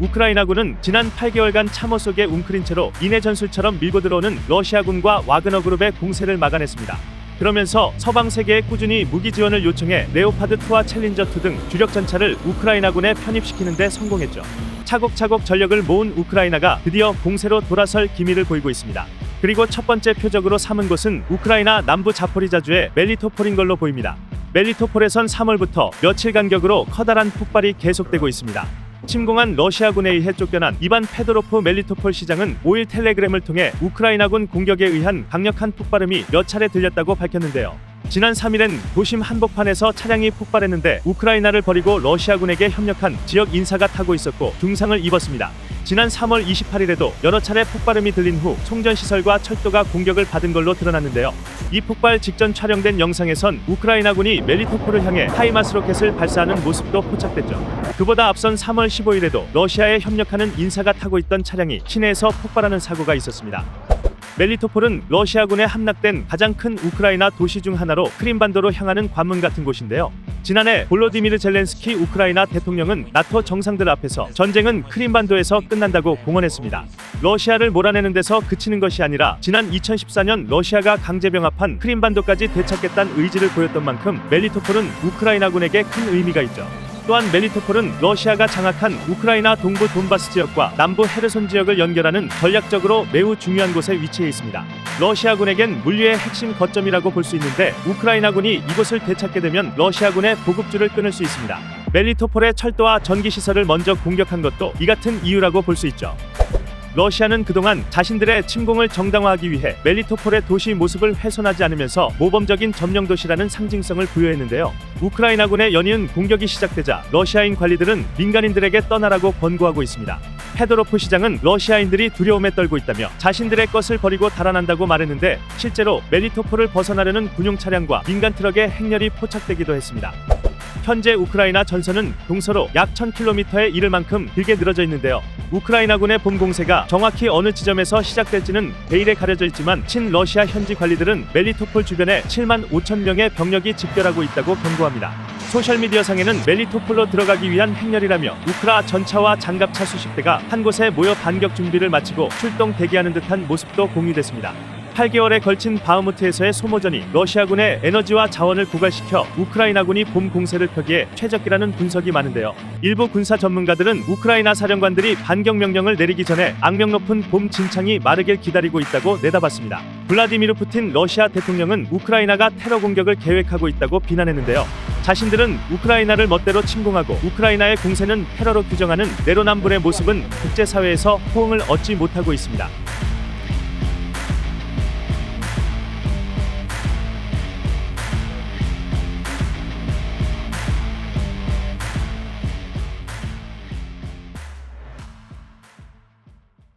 우크라이나군은 지난 8개월간 참호 속에 웅크린 채로 인해 전술처럼 밀고 들어오는 러시아군과 와그너 그룹의 공세를 막아냈습니다. 그러면서 서방 세계에 꾸준히 무기 지원을 요청해 레오파드 2와 챌린저 2 등 주력 전차를 우크라이나군에 편입시키는 데 성공했죠. 차곡차곡 전력을 모은 우크라이나가 드디어 공세로 돌아설 기미를 보이고 있습니다. 그리고 첫 번째 표적으로 삼은 곳은 우크라이나 남부 자포리자주의 멜리토폴인 걸로 보입니다. 멜리토폴에선 3월부터 며칠 간격으로 커다란 폭발이 계속되고 있습니다. 침공한 러시아군에 의해 쫓겨난 이반 페도로프 멜리토폴 시장은 5일 텔레그램을 통해 우크라이나군 공격에 의한 강력한 폭발음이 몇 차례 들렸다고 밝혔는데요. 지난 3일엔 도심 한복판에서 차량이 폭발했는데 우크라이나를 버리고 러시아군에게 협력한 지역 인사가 타고 있었고 중상을 입었습니다. 지난 3월 28일에도 여러 차례 폭발음이 들린 후 송전시설과 철도가 공격을 받은 걸로 드러났는데요. 이 폭발 직전 촬영된 영상에선 우크라이나군이 멜리토폴을 향해 하이마스 로켓을 발사하는 모습도 포착됐죠. 그보다 앞선 3월 15일에도 러시아에 협력하는 인사가 타고 있던 차량이 시내에서 폭발하는 사고가 있었습니다. 멜리토폴은 러시아군에 함락된 가장 큰 우크라이나 도시 중 하나로 크림반도로 향하는 관문 같은 곳인데요. 지난해 볼로디미르 젤렌스키 우크라이나 대통령은 나토 정상들 앞에서 전쟁은 크림반도에서 끝난다고 공언했습니다. 러시아를 몰아내는 데서 그치는 것이 아니라 지난 2014년 러시아가 강제 병합한 크림반도까지 되찾겠다는 의지를 보였던 만큼 멜리토폴은 우크라이나군에게 큰 의미가 있죠. 또한 멜리토폴은 러시아가 장악한 우크라이나 동부 돈바스 지역과 남부 헤르손 지역을 연결하는 전략적으로 매우 중요한 곳에 위치해 있습니다. 러시아군에겐 물류의 핵심 거점이라고 볼 수 있는데 우크라이나군이 이곳을 되찾게 되면 러시아군의 보급줄을 끊을 수 있습니다. 멜리토폴의 철도와 전기 시설을 먼저 공격한 것도 이 같은 이유라고 볼 수 있죠. 러시아는 그동안 자신들의 침공을 정당화하기 위해 멜리토폴의 도시 모습을 훼손하지 않으면서 모범적인 점령 도시라는 상징성을 부여했는데요. 우크라이나군의 연이은 공격이 시작되자 러시아인 관리들은 민간인들에게 떠나라고 권고하고 있습니다. 페도로프 시장은 러시아인들이 두려움에 떨고 있다며 자신들의 것을 버리고 달아난다고 말했는데 실제로 멜리토폴을 벗어나려는 군용 차량과 민간 트럭에 행렬이 포착되기도 했습니다. 현재 우크라이나 전선은 동서로 약 1000km에 이를 만큼 길게 늘어져 있는데요. 우크라이나군의 본 공세가 정확히 어느 지점에서 시작될지는 베일에 가려져 있지만 친러시아 현지 관리들은 멜리토폴 주변에 7만 5천 명의 병력이 집결하고 있다고 경고합니다. 소셜미디어 상에는 멜리토폴로 들어가기 위한 행렬이라며 우크라 전차와 장갑차 수십 대가 한 곳에 모여 반격 준비를 마치고 출동 대기하는 듯한 모습도 공유됐습니다. 8개월에 걸친 바흐무트에서의 소모전이 러시아군의 에너지와 자원을 고갈시켜 우크라이나군이 봄 공세를 펴기에 최적기라는 분석이 많은데요. 일부 군사 전문가들은 우크라이나 사령관들이 반격 명령을 내리기 전에 악명 높은 봄 진창이 마르길 기다리고 있다고 내다봤습니다. 블라디미르 푸틴 러시아 대통령은 우크라이나가 테러 공격을 계획하고 있다고 비난했는데요. 자신들은 우크라이나를 멋대로 침공하고 우크라이나의 공세는 테러로 규정하는 내로남불의 모습은 국제사회에서 호응을 얻지 못하고 있습니다.